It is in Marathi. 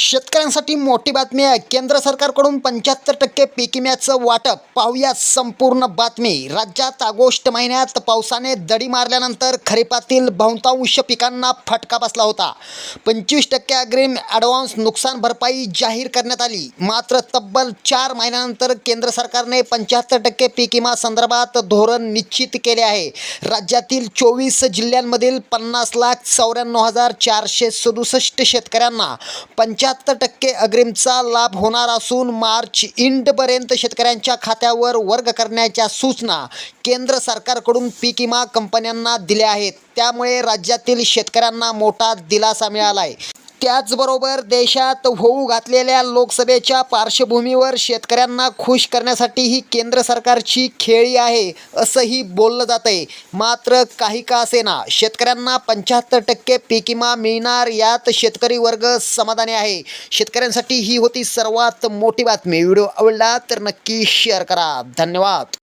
शेतकऱ्यांसाठी मोठी बातमी आहे. केंद्र सरकारकडून पंच्याहत्तर टक्के पीक विम्याचं वाटप. पाहूया संपूर्ण बातमी. राज्यात ऑगस्ट महिन्यात पावसाने दडी मारल्यानंतर खरीपातील बहुतांश पिकांना फटका बसला होता. पंचवीस टक्के अग्रिम ॲडव्हान्स नुकसान भरपाई जाहीर करण्यात आली. मात्र तब्बल चार महिन्यानंतर केंद्र सरकारने पंच्याहत्तर टक्के पीक विमा संदर्भात धोरण निश्चित केले आहे. राज्यातील चोवीस जिल्ह्यांमधील पन्नास लाख चौऱ्याण्णव हजार चारशे सदुसष्ट शेतकऱ्यांना पंच्या पंच्याहत्तर टक्के अग्रिमचा लाभ होणार असून मार्च इंडपर्यंत शेतकऱ्यांच्या खात्यावर वर्ग करण्याच्या सूचना केंद्र सरकारकडून पीक विमा कंपन्यांना दिल्या आहेत. त्यामुळे राज्यातील शेतकऱ्यांना मोठा दिलासा मिळाला आहे त्याचबरोबर देशात होऊ घातलेल्या लोकसभेच्या पार्श्वभूमीवर शेतकऱ्यांना खुश करण्यासाठी ही केंद्र सरकारची खेळी आहे असंही बोललं जात आहे मात्र काही का असेना शेतकऱ्यांना पंच्याहत्तर टक्के पीक विमा मिळणार यात शेतकरी वर्ग समाधानी आहे. शेतकऱ्यांसाठी ही होती सर्वात मोठी बातमी. व्हिडिओ आवडला तर नक्की शेअर करा. धन्यवाद.